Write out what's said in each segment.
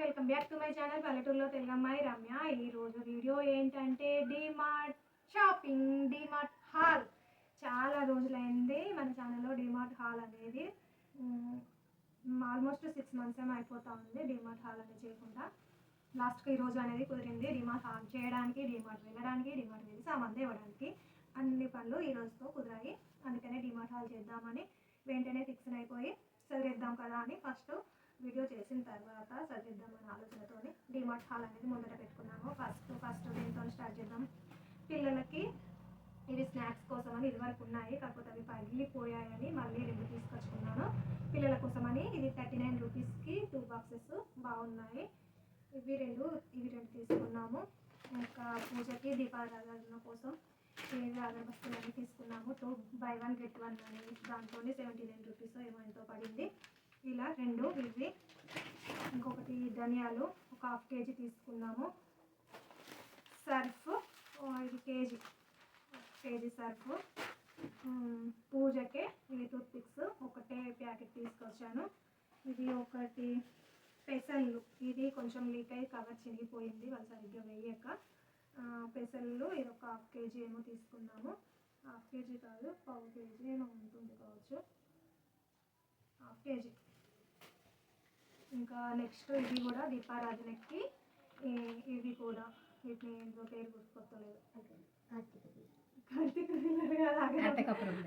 Welcome back to my channel పల్లెటూరులో తెలుగమ్మాయి రమ్య. ఈ రోజు వీడియో ఏంటంటే డిమార్ట్ షాపింగ్ డిమార్ట్ హాల్. చాలా రోజులైంది మన ఛానల్లో డిమార్ట్ హాల్ అనేది. ఆల్మోస్ట్ సిక్స్ మంత్స్ ఏమో అయిపోతా ఉంది డిమార్ట్ హాల్ అనేది చేయకుండా. లాస్ట్కి ఈ రోజు అనేది కుదిరింది డిమార్ట్ హాల్ చేయడానికి డిమార్ట్ వెళ్ళడానికి డిమార్ట్ వెళ్ళి సామాన్లు ఇవ్వడానికి అన్ని పనులు ఈ రోజుతో కుదిరాయి. అందుకనే డిమార్ట్ హాల్ చేద్దామని వెంటనే ఫిక్స్ అయిపోయి చదివేద్దాం కదా అని ఫస్ట్ వీడియో చేసిన తర్వాత చదివిద్దామని ఆలోచనతోని డిమార్ట్ హాల్ అనేది ముందర పెట్టుకున్నాము. ఫస్ట్ ఫస్ట్ దీంతో స్టార్ట్ చేద్దాం? పిల్లలకి ఇవి స్నాక్స్ కోసం అని ఇదివరకు ఉన్నాయి. కాకపోతే అవి పగిలిపోయాయని మళ్ళీ రెండు తీసుకొచ్చుకున్నాను. పిల్లల కోసం అని ఇది థర్టీ నైన్ రూపీస్కి టూ బాక్సెస్ బాగున్నాయి. ఇవి రెండు ఇవి రెండు తీసుకున్నాము. ఇంకా పూజకి దీపారాధన కోసం ఇవి అగరబత్తులన్నీ తీసుకున్నాము. Two buy one get one అని దాంతో సెవెంటీ నైన్ రూపీస్ ఏమో ఎంతో పడింది. ఇలా రెండు ఇవి ఇంకొకటి ధనియాలు ఒక హాఫ్ కేజీ తీసుకున్నాము. సర్ఫ్ ఐదు ఇది కేజీ కేజీ సర్ఫ్. పూజకే ఇవి టూత్పిక్స్ ఒకటే ప్యాకెట్ తీసుకొచ్చాను. ఇది ఒకటి పెసళ్ళు ఇది కొంచెం లీక్ అయ్యి కవర్ చిరిగిపోయింది వాళ్ళు సరిగ్గా వేయక. పెసల్లు పెసళ్ళు ఇది ఒక హాఫ్ కేజీ ఏమో తీసుకున్నాము. హాఫ్ కేజీ కాదు పావు కేజీ ఏమో ఉంటుంది కావచ్చు. Half KG. ఇంకా నెక్స్ట్ ఇది కూడా దీపారాధనకి. ఇవి కూడా. వీటిని ఏంటో పేరు గుర్తుకొత్తలేదు కార్తీక కాదు,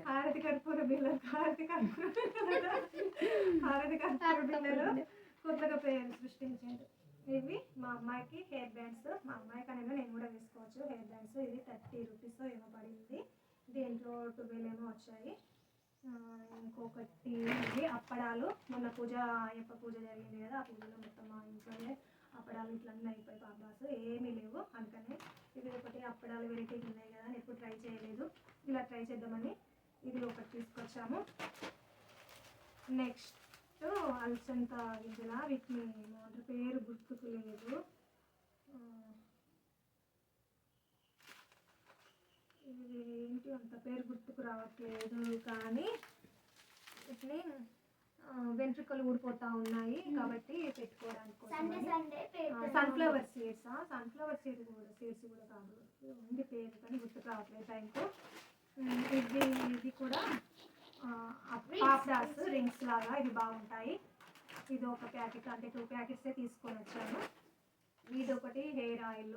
హారతి కర్పూర బిల్లలు హారతి కర్పూర హారతి కర్పూర బిల్లలు కొత్తగా పేరు సృష్టించారు. ఇవి మా అమ్మాయికి హెయిర్ బ్యాండ్స్. మా అమ్మాయికి అనేది నేను కూడా వేసుకోవచ్చు హెయిర్ బ్యాండ్స్. ఇది థర్టీ రూపీస్ ఏమో పడింది దీంట్లో ట్వెల్వ్ ఏమో వచ్చాయి. ఇంకొకటి ఇది అప్పడాలు. మొన్న పూజ అయ్యప్ప పూజ జరిగింది కదా ఆ పూజలో మొత్తం మా ఇంట్లోనే అప్పడాలు ఇట్లా అన్నీ అయిపోయి పాపాస్ ఏమీ లేవు అందుకనే ఇది ఒకటి అప్పడాలు వెరైటీలు ఉన్నాయి కదా అని ఎప్పుడు ట్రై చేయలేదు. ఇలా ట్రై చేద్దామని ఇది ఒకటి తీసుకొచ్చాము. నెక్స్ట్ అలసంత గింజల వీటిని ఏమంటారు? పేరు గుర్తుకు లేదు ఆ, ఇది ఏంటి అంత పేరు గుర్తుకు రావట్లేదు కానీ ఆ, వెంట్రుకలు ఊడిపోతా ఉన్నాయి కాబట్టి పెట్టుకోవడానికి సన్ఫ్లవర్ సీడ్స్ సన్ఫ్లవర్ సీడ్ కూడా సీడ్స్ కూడా కాదు. ఉంది పేరు కానీ గుర్తుకు రావట్లేదు టైంకు. ఇది ఇది కూడా పాప్డాస్ రింగ్స్ లాగా ఇవి బాగుంటాయి. ఇది ఒక ప్యాకెట్ అంటే టూ ప్యాకెట్సే తీసుకొని వచ్చాను. ఇది ఒకటి హెయిర్ ఆయిల్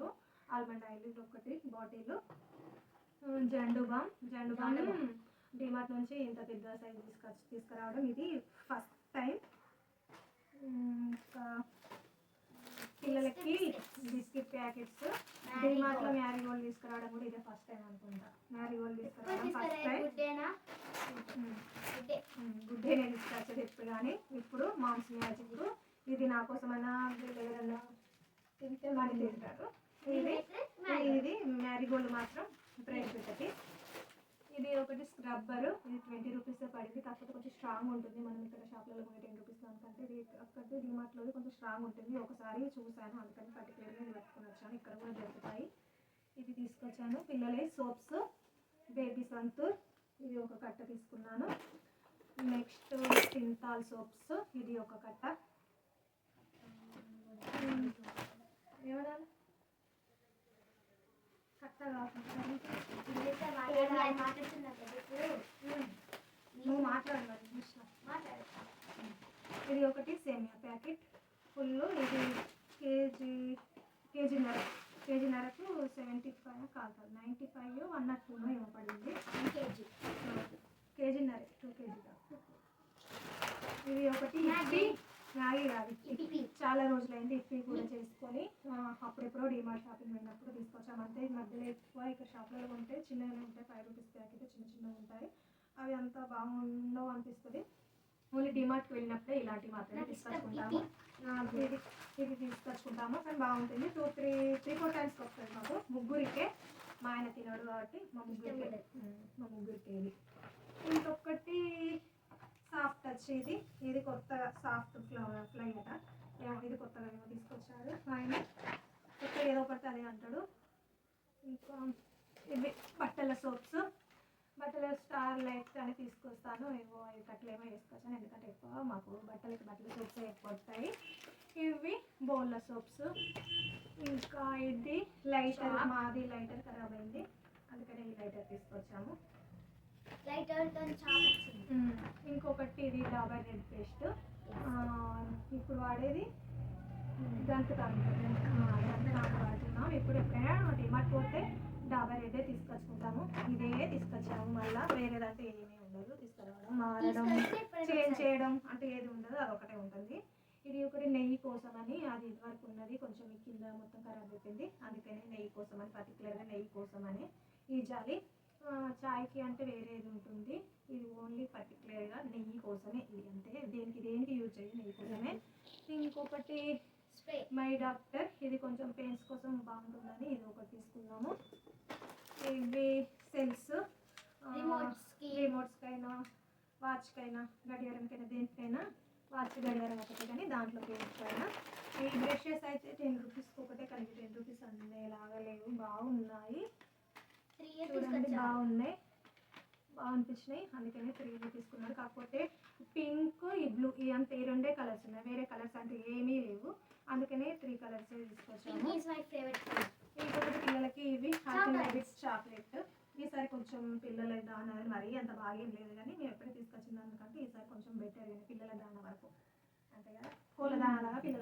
ఆల్మండ్ ఆయిల్ ఇది ఒకటి bottle. Zandu balm Zandu balm DMart నుంచి ఇంత పెద్ద సైజ్ తీసుకొచ్చి తీసుకురావడం ఇది ఫస్ట్ టైం ఇంకా పిల్లలకి బిస్కెట్ ప్యాకెట్స్. డిమార్ట్లో మ్యారీగోల్డ్ తీసుకురావడం కూడా ఇదే ఫస్ట్ టైం అనుకుంటా. మ్యారీగోల్డ్ తీసుకురావడం ఫస్ట్ టైం గుడ్డే. నేను తీసుకొచ్చేది ఎప్పుడు కానీ ఇప్పుడు మామ్స్ మ్యాజిక్ ఇది నా కోసమైనా వీళ్ళు ఎవరైనా తింటే మరి తింటారు. ఇది ఇది మ్యారీగోల్డ్ మాత్రం ప్రైస్ ఒకటి ఇది ఒకటి స్క్రబ్బర్ ఇది ట్వంటీ రూపీస్ పడింది. కాకపోతే కొంచెం స్ట్రాంగ్ ఉంటుంది. మనం ఇక్కడ షాప్లలో కొన్ని టెన్ రూపీస్ దానికంటే ఇది అక్కడ డిమార్ట్లో కొంచెం స్ట్రాంగ్ ఉంటుంది. ఒకసారి చూసాను అందుకని పర్టికులర్గా నేను పెట్టుకొని వచ్చాను. ఇక్కడ కూడా దొరుకుతాయి. ఇది తీసుకొచ్చాను. పిల్లలే సోప్స్ బేబీ సంతూర్. ఇది ఒక కట్ట తీసుకున్నాను. నెక్స్ట్ సింతాల్ సోప్స్ ఇది ఒక కట్ట. ఏమన్నా కట్ట కాకుండా ఇదైతే మాట్లాడాలి మాట్లాడుతున్నా కదా ఇప్పుడు నువ్వు మాట్లాడు ఇది ఒకటి సేమియా ప్యాకెట్ ఫుల్ ఇది కేజీ కేజీన్నర కేజీన్నరకు సెవెంటీ ఫైవ్ కాదు నైంటీ ఫైవ్ వన్ నాట్ పడింది కేజీ కేజీన్నర టూ కేజీ కాదు ఇది ఒకటి మ్యాగీ. కాదు. చాలా రోజులైంది ఇప్పి కూడా చేసుకొని ఆ, అప్పుడెప్పుడో డిమార్ట్ షాపింగ్ వెళ్ళినప్పుడు తీసుకొచ్చాము అంతే ఈ మధ్యలో ఎక్కువ ఇక్కడ చిన్నగా ఉంటాయి ఫైవ్ రూపీస్ ప్యాకెట్ చిన్న చిన్నగా ఉంటాయి అవి అంత బాగుండవు అనిపిస్తుంది. ఓన్లీ డిమార్ట్కి వెళ్ళినప్పుడే ఇలాంటివి మాత్రమే తీసుకొచ్చుకుంటాము. ఇది? ఇది తీసుకొచ్చుకుంటాము. కానీ బాగుంటుంది. Two three three four times వస్తుంది మాకు ముగ్గురికే. మా ఆయన తినడు కాబట్టి మా ముగ్గురికే. మా ముగ్గురికే ఇది. ఇంకొకటి సాఫ్ట్ టచ్ ఇది. ఇది కొత్తగా సాఫ్ట్ ఫ్లై ఫ్లై అట. ఏమో ఇది కొత్తగా ఏమో తీసుకొచ్చాడు ఆయన. కొత్తగా ఏదో పడితే అదే అంటాడు. ఇంకా ఇవి బట్టల సోప్స్. బట్టల స్టార్ లైట్ అని తీసుకొస్తాను. ఏవో ఏమో వేసుకొచ్చాను ఎందుకంటే ఎక్కువ మాకు బట్టలకి బట్టల సోప్స్ ఎక్కువ వస్తాయి ఇవి బౌల్ల సోప్స్. ఇంకా ఇది లైటర్ మాది లైటర్ ఖరాబ్ అయింది. అందుకనే ఈ లైటర్ తీసుకొచ్చాము. లైటర్తో చాలా వచ్చింది. మ్మ్. ఇంకొకటి ఇది డాబర్ రెడ్ పేస్ట్. ఇప్పుడు వాడేది దంతకాంత దంతకాంత వాడుతున్నాం. ఇప్పుడు ఎప్పుడైనా డిమార్ట్ పోతే డాబర్ రెడ్డే తీసుకొచ్చుకుంటాము. ఇదే తీసుకొచ్చాము. మళ్ళీ వేరేదంటే ఏమీ ఉండదు. తీసుకురావడం మారడం చేంజ్. చేయడం అంటే ఏది ఉండదు. అది ఒకటే ఉంటుంది. ఇది ఒకటి నెయ్యి కోసం అని అది ఇదివరకు ఉన్నది. కొంచెం కింద మొత్తం ఖరాబ్ అయిపోయింది. అందుకని నెయ్యి కోసం అని పర్టికులర్గా నెయ్యి కోసం అని ఈ జాలి చాయ్కి అంటే వేరేది ఉంటుంది. ఇది ఓన్లీ పర్టికులర్గా నెయ్యి కోసమే. ఇది అంటే దేనికి దేనికి యూజ్ చేయాలి నెయ్యి కోసమే. ఇంకొకటి మై డాక్టర్ ఇది కొంచెం పెయిన్స్ కోసం బాగుంటుందని ఇది ఒకటి తీసుకున్నాము. ఇవి సెల్స్ రిమోట్స్కైనా వాచ్కైనా గడియారంకైనా దేనికైనా వాచ్ గడియారం ఒకటే కానీ దాంట్లో పేరుకైనా ఈ బ్రషెస్ అయితే టెన్ రూపీస్కి ఒకటే కలిపి టెన్ రూపీస్ అందేలాగా లేవు బాగున్నాయి. చూడండి బాగున్నాయి. బాగా అనిపించినాయి. అందుకనే త్రీ తీసుకున్నారు. కాకపోతే పింక్ ఈ బ్లూ ఈ అంతే ఈ రెండే కలర్స్ ఉన్నాయి. వేరే కలర్స్ అంటే ఏమీ లేవు. అందుకనే త్రీ కలర్స్ తీసుకొచ్చాము. ఇంకొకటి పిల్లలకి ఇవి. Happy chocolate. ఈసారి కొంచెం పిల్లల దాన మరీ అంత బాగా ఏం లేదు కానీ మేము ఎప్పుడు తీసుకొచ్చిన దానికంటే ఈసారి కొంచెం బెటర్ పిల్లల దాన వరకు. అంతే కదా? కోళ్ళ దాన లాగా పిల్లల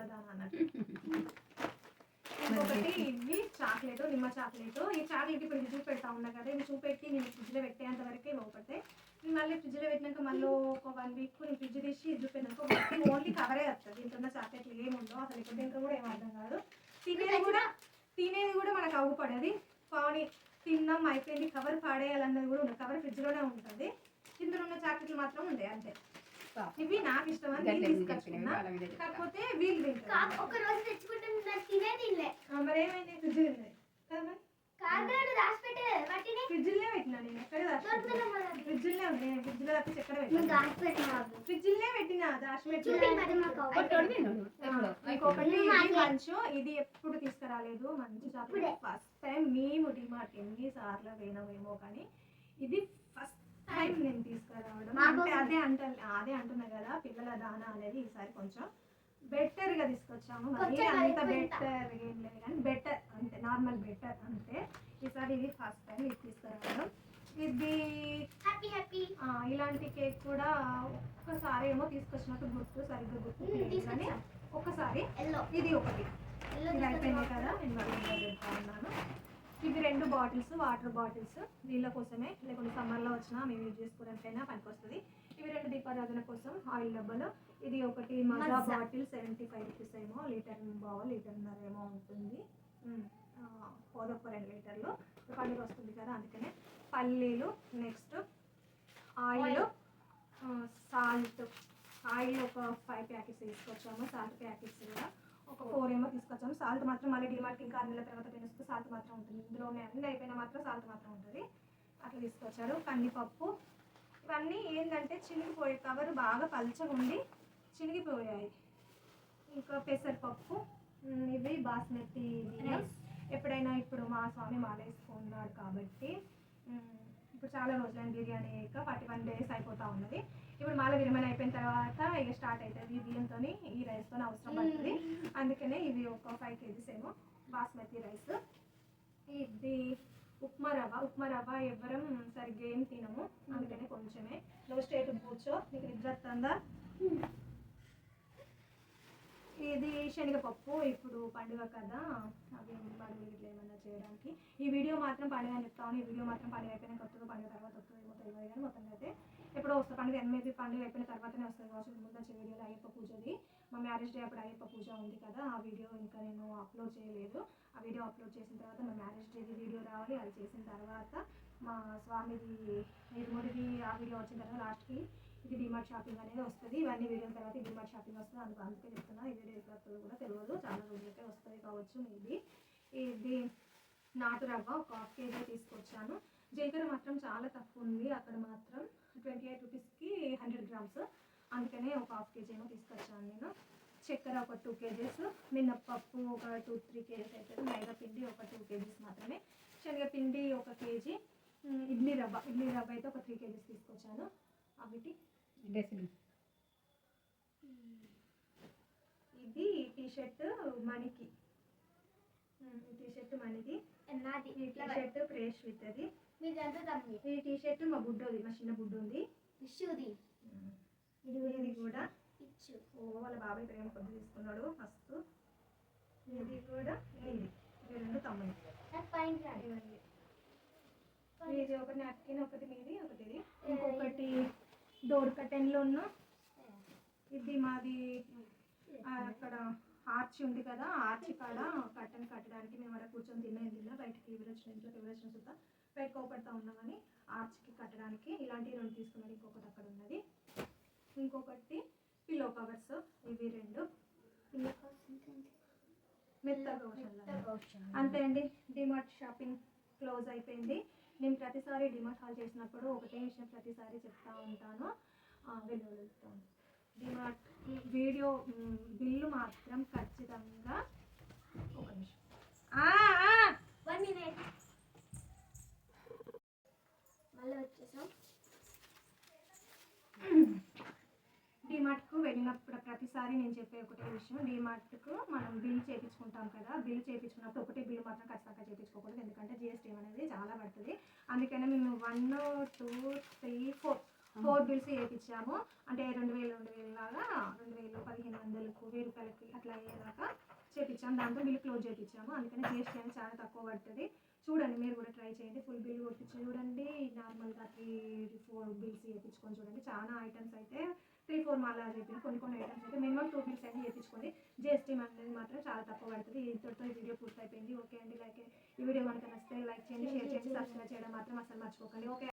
ఇంకొకటి ఇవి చాక్లెట్ నిమ్మ చాక్లెట్. ఈ చాక్లెట్ ఇప్పుడు ఇది చూపెడతా ఉన్నా కదా ఇవి చూపెట్టి నేను ఫ్రిడ్జ్లో పెట్టేంత వరకే లోపడితే నేను మళ్ళీ ఫ్రిడ్జ్లో పెట్టినాక మళ్ళీ ఒక వన్ వీక్ నేను ఫ్రిడ్జ్ తీసి ఇది చూపెట్టినాక ఓన్లీ కవరే వస్తుంది ఇంత చాక్లెట్లు ఏముందో అసలు ఇక్కడ దీంట్లో కూడా ఏం అర్థం కాదు. తినేది కూడా తినేది కూడా మనకు అవ్వపడేది పావుని తిన్నాం అయిపోయింది. కవర్ పాడేయాలన్నది కూడా ఉండదు. కవర్ ఫ్రిడ్జ్లోనే ఉంటుంది. ఇందులో ఉన్న చాక్లెట్లు మాత్రం ఉంటాయి అంతే. ఇవి నాకు ఇష్టం అని తీసుకొచ్చుకున్నా. కాకపోతే వీళ్ళు తింటారు. ఒక రోజు తెచ్చుకుంటే నాకు తినే తినలే. మరి ఏమైంది? ఫ్రిడ్జ్ ఉంది కదా దాచి పెట్టలేదు వాటిని? ఫ్రిడ్జ్లే పెట్టినా నేను ఎక్కడ మరి. ఫ్రిడ్జ్లే ఉంది నేను ఫ్రిడ్జ్లో తప్పించి ఎక్కడ పెట్టినా? పెట్టినావు ఫ్రిడ్జ్లే పెట్టినా దాచి. ఇంకొకటి. మంచు ఇది ఎప్పుడు తీసుకురాలేదు మంచి చాక్లెట్ ఫస్ట్ టైం మేము డిమార్ట్ ఎన్ని సార్లు పోయినామేమో కానీ ఇది టైం నేను తీసుకురావడం. అంటే. అదే అంట అదే అంటున్నా కదా పిల్లల దానా అనేది ఈసారి కొంచెం బెటర్గా తీసుకొచ్చాము. మరి అంత. బెటర్ ఏం లేదు కానీ బెటర్ అంతే నార్మల్ బెటర్ అంతే ఈసారి ఇది ఫస్ట్ టైం ఇది తీసుకురావడం. ఇది హ్యాపీ హ్యాపీ ఇలాంటి కేక్ కూడా ఒక్కసారి ఏమో తీసుకొచ్చినట్టు గుర్తు సరిగ్గా గుర్తు కానీ ఎల్లో ఇది ఒకటి. ఇది అయిపోయింది కదా నేను మళ్ళీ ఇందులో పెడతా ఉన్నాను ఇవి రెండు బాటిల్స్ వాటర్ బాటిల్స్ నీళ్ళ కోసమే లేకుంటే సమ్మర్లో వచ్చినా మేము యూజ్ చేసుకోవడానికైనా పనికొస్తుంది. ఇవి రెండు దీపారాధన కోసం ఆయిల్ డబ్బాలు. ఇది ఒకటి మజా. బాటిల్ సెవెంటీ ఫైవ్ రూపీస్ ఏమో లీటర్ బావ లీటర్న్నర ఏమో ఉంటుంది. పోదొక్క రెండు లీటర్లు. పండుగ వస్తుంది కదా అందుకనే పల్లీలు నెక్స్ట్ ఆయిల్ సాల్ట్. ఆయిల్ ఒక ఫైవ్ ప్యాకెట్స్ తీసుకొచ్చాము సాల్ట్ ప్యాకెట్స్ కూడా. ఒక ఫోర్ ఏమో తీసుకొచ్చాము. సాల్ట్ మాత్రం మళ్ళీ డిమార్ట్ ఇంకా ఆరు నెలల తర్వాత పెనుస్తూ సాల్ట్ మాత్రం ఉంటుంది. ఇందులోనే అన్ని అయిపోయినా మాత్రం సాల్ట్ మాత్రం ఉంటుంది. అట్లా తీసుకొచ్చారు. కందిపప్పు. ఇవన్నీ ఏంటంటే చినిగిపోయే కవర్ బాగా పల్చగా ఉండి చినిగిపోయాయి. ఇంకా పెసరపప్పు. ఇవి బాస్మతి బియ్యం ఎప్పుడైనా ఇప్పుడు మా స్వామి మాలేసుకున్నాడు కాబట్టి ఇప్పుడు చాలా రోజులైన బిర్యానీ అయ్యాక ఫార్టీ వన్ డేస్ అయిపోతూ ఉన్నది. ఇప్పుడు మాల విరమణ అయిపోయిన తర్వాత ఇక స్టార్ట్ అవుతుంది ఈ బియ్యంతో ఈ రైస్తో అవసరం పడుతుంది. అందుకనే ఇవి ఒక ఫైవ్ కేజీస్ ఏమో బాస్మతి రైస్. ఇది ఉప్మా రవ్వ. ఉప్మా రవ్వ ఎవ్వరం సరిగ్గా ఏం తినము. అందుకనే కొంచెమే. నువ్వు స్టేట్ కూర్చో. నీకు నిద్ర వస్తుందా? ఇది శనగపప్పు. ఇప్పుడు పండుగ కదా. అవి ఇట్లా ఏమన్నా చేయడానికి? ఈ వీడియో మాత్రం పండుగ అని చెప్తాను ఈ వీడియో మాత్రం పండుగ అయిపోయిన కొత్తగా పండుగ తర్వాత వస్తుంది ఏమో తెలియదు కానీ మొత్తం అయితే ఎప్పుడో వస్తుంది పండుగ ఎనిమిది పండుగ అయిపోయిన తర్వాతనే వస్తుంది కావచ్చు. ముందు వచ్చే వీడియోలో అయ్యప్ప పూజది. మా మ్యారేజ్ డే అప్పుడు అయ్యప్ప పూజ ఉంది కదా. ఆ వీడియో ఇంకా నేను అప్లోడ్ చేయలేదు. ఆ వీడియో అప్లోడ్ చేసిన తర్వాత మా మ్యారేజ్ డేది వీడియో రావాలి. అది చేసిన తర్వాత మా స్వామిది నిర్మూడిది ఆ వీడియో వచ్చిన తర్వాత లాస్ట్కి ఇది డిమార్ట్ షాపింగ్ అనేది వస్తుంది. ఇవన్నీ వీడియో తర్వాత డిమార్ట్ షాపింగ్ వస్తుంది. అందుకు అందుకే చెప్తున్నా. ఈ వీడియో ఎప్పుడు కూడా తెలియదు. చాలా రోజులకే వస్తుంది కావచ్చు మేబీ ఇది నాటు రవ్వ ఒక హాఫ్ కేజీ తీసుకొచ్చాను. జీలకర్ర మాత్రం చాలా తక్కువ ఉంది. అక్కడ మాత్రం ట్వంటీ ఎయిట్ రూపీస్కి హండ్రెడ్ గ్రామ్స్ అందుకనే ఒక హాఫ్ కేజీ ఏమో తీసుకొచ్చాను నేను చక్కెర ఒక టూ కేజీస్ మినప్పప్పు ఒక టూ త్రీ కేజీస్ అవుతుంది మైదా పిండి ఒక టూ కేజీస్ మాత్రమే. శనగపిండి ఒక కేజీ. ఇడ్లీ రవ్వ. ఇడ్లీ రవ్వ అయితే ఒక త్రీ కేజీస్ తీసుకొచ్చాను. అవిటి. ఇది టీ షర్ట్ మనకి ఈ టీ షర్ట్ మనది నాది. ఈ టీ షర్ట్ ఫ్రెష్ విత్ అది మీది ఎంత తమ్మి ఈ టీ షర్ట్ మా బుడ్డోది మా చిన్న బుడ్డు ఉంది ఇది కూడా ఇచ్చు. ఓ వాళ్ళ బాబాయ్ ప్రేమ కొద్ది తీసుకున్నాడు మస్తు. ఇది కూడా ఇది. రెండు తమ్ముడు ఇది ఒకటి నాప్కిన్ ఒకటి మీది ఒకటి ఇది ఇంకొకటి డోర్ కర్టెన్లోను ఇది మాది అక్కడ ఆర్చి ఉంది కదా ఆర్చి కాడ కర్టెన్ కట్టడానికి మేము అక్కడ కూర్చొని తినేది తిన్నా బయటకి ఎవరు వచ్చిన ఇంట్లోకి ఎవరు వచ్చిన సుతా బయట కోపడతా ఉన్నామని ఆర్చికి కట్టడానికి ఇలాంటి రెండు తీసుకున్నాడు ఇంకొకటి అక్కడ ఉన్నది. ఇంకొకటి పిల్లో కవర్స్ ఇవి రెండు. మెత్తగా అంతే అండి. డిమార్ట్ షాపింగ్ క్లోజ్ అయిపోయింది. నేను ప్రతిసారి డిమార్ట్ హాల్ చేసినప్పుడు ఒకటే విషయం ప్రతిసారి చెప్తా ఉంటాను. వెళ్తాను డిమార్ట్ వీడియో బిల్లు మాత్రం ఖచ్చితంగా ఒక నిమిషం. One minute. మళ్ళీ వచ్చేసాం డిమార్ట్కు వెళ్ళినప్పుడు ప్రతిసారి నేను చెప్పే ఒకటే విషయం డిమార్ట్కు మనం బిల్ చేయించుకుంటాం కదా బిల్ చేయించుకున్నప్పుడు ఒకటే బిల్ మాత్రం ఖచ్చితంగా చేయించుకోకూడదు ఎందుకంటే జిఎస్టీ అనేది చాలా పడుతుంది. అందుకనే మేము one two three four four bills చేయించాము అంటే రెండు వేలు రెండు వేలు లాగా రెండు వేలు పదిహేను వందలకు వెయ్యి రూపాయలకి అట్లా అయ్యేదాకా చేయించాము దాంతో బిల్ క్లోజ్ చేయించాము అందుకని జిఎస్టీ అనేది చాలా తక్కువ పడుతుంది. చూడండి మీరు కూడా ట్రై చేయండి. ఫుల్ బిల్ కొట్టించి చూడండి. నార్మల్గా త్రీ ఫోర్ బిల్స్ చేయించుకొని చూడండి. చాలా ఐటమ్స్ అయితే త్రీ ఫోర్ మాలా చెప్పిన కొన్ని కొన్ని ఐటమ్స్ అయితే మినిమం టూ బిల్స్ అయితే చేయించుకోండి జిఎస్టీ అనేది మాత్రం చాలా తక్కువ పడుతుంది. ఇంతటితో ఈ వీడియో పూర్తి అయిపోయింది ఓకే అండి లైక్ ఈ వీడియో కనుక నచ్చితే లైక్ చేయండి షేర్ చేయండి సబ్స్క్రైబ్ చేయడం మాత్రం అసలు మర్చిపోకండి. ఓకే